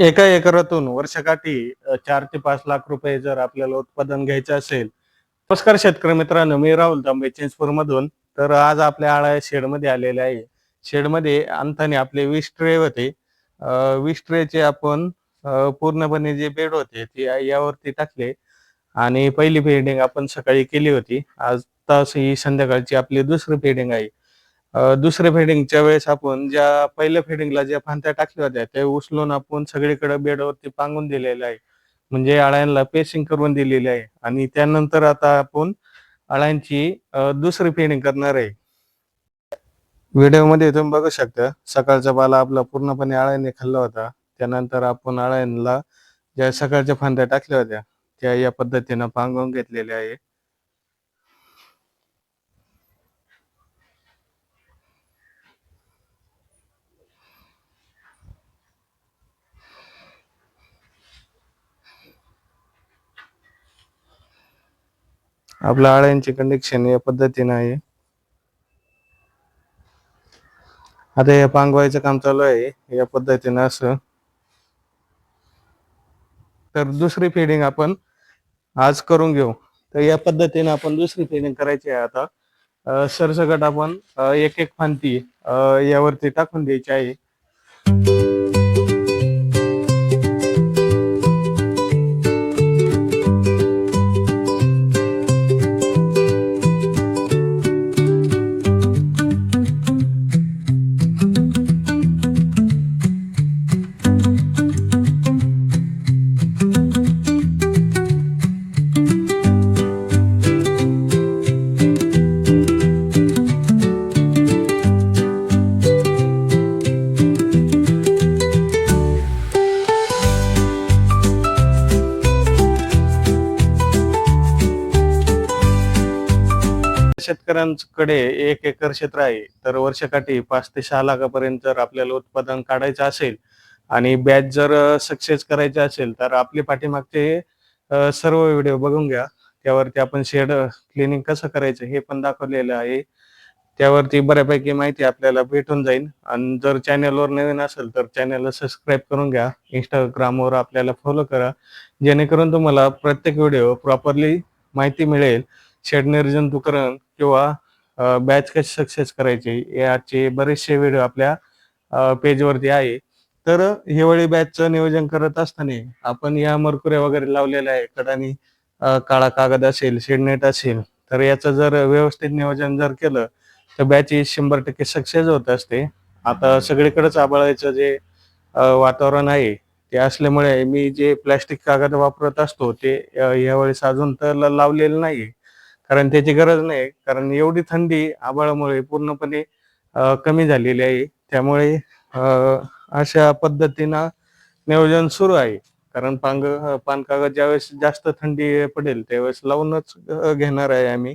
एका एकरातून वर्षकाठी चार ते पाच लाख रुपये जर आपल्याला उत्पादन घ्यायचं असेल. नमस्कार शेतकरी मित्रांनो मी राहुल तांबे चिंचपूर मधून तर आज आपल्या आळा शेडमध्ये आलेले आहे. शेडमध्ये अंताने आपले वीस ट्रे होते. वीस ट्रेचे आपण पूर्णपणे जे बेड होते ते यावरती टाकले. आणि पहिली फेडिंग आपण सकाळी केली होती. आज तास ही संध्याकाळची आपली दुसरी फेडिंग आहे. दुसऱ्या फेडिंगच्या वेळेस आपण ज्या पहिल्या फेडिंगला ज्या फांद्या टाकल्या होत्या त्या उचलून आपण सगळीकडे बेडवरती पांगून दिलेलं आहे म्हणजे अळ्यांना पेसिंग करून दिलेली आहे. आणि त्यानंतर आता आपण अळ्यांची दुसरी फेडिंग करणार आहे. व्हिडिओमध्ये तुम्ही बघू शकता सकाळचा पाला आपला पूर्णपणे अळ्यांनी खाल्ला होता. त्यानंतर आपण अळ्यांना ज्या सकाळच्या फांद्या टाकल्या होत्या त्या या पद्धतीनं पांगवून घेतलेल्या आहे आपल्या अळ्यांचे कंडिक्शन या पद्धतीने आहे. आता हे पांगवायचं काम चालू आहे या पद्धतीनं असं. तर दुसरी फिडिंग आपण आज करून घेऊ. तर या पद्धतीने आपण दुसरी फिडिंग करायची आहे आता. सरसकट आपण एक एक फांती यावरती टाकून द्यायची आहे. शेतकऱ्यांकडे एक एकर क्षेत्र आहे तर वर्षकाठी पाच ते सहा लाखापर्यंत जर आपल्याला उत्पादन काढायचं असेल आणि बॅच जर सक्सेस करायचे असेल तर आपले पाठीमागचे सर्व व्हिडिओ बघून घ्या. त्यावरती आपण शेड क्लिनिंग कसं करायचं हे पण दाखवलेलं आहे. त्यावरती बऱ्यापैकी माहिती आपल्याला भेटून जाईल. आणि जर चॅनलवर नवीन असेल तर चॅनलला सबस्क्राईब करून घ्या. इंस्टाग्रामवर आपल्याला फॉलो करा. जेणेकरून तुम्हाला प्रत्येक व्हिडिओ प्रॉपरली माहिती मिळेल. शेड निर्जंतुकरण किंवा बॅच कशी सक्सेस करायचे याचे बरेचसे व्हिडिओ आपल्या पेजवरती आहे. तर हिवाळी बॅचचं नियोजन करत असताना आपण या मरकुऱ्या वगैरे लावलेल्या आहे कडानी काळा कागद असेल शेडनेट असेल तर याचं जर व्यवस्थित नियोजन जर केलं तर बॅच ही शंभर टक्के सक्सेस होत असते. आता सगळीकडेच आबाळायचं जे वातावरण आहे ते असल्यामुळे मी जे प्लॅस्टिक कागद वापरत असतो ते यावेळेस अजून तर लावलेलं नाही कारण त्याची गरज नाही. कारण एवढी थंडी आबाळामुळे पूर्णपणे कमी झालेली आहे. त्यामुळे अशा पद्धतीनं नियोजन सुरू आहे. कारण पांग पान कागद ज्यावेळेस जास्त थंडी पडेल त्यावेळेस लावूनच घेणार आहे आम्ही.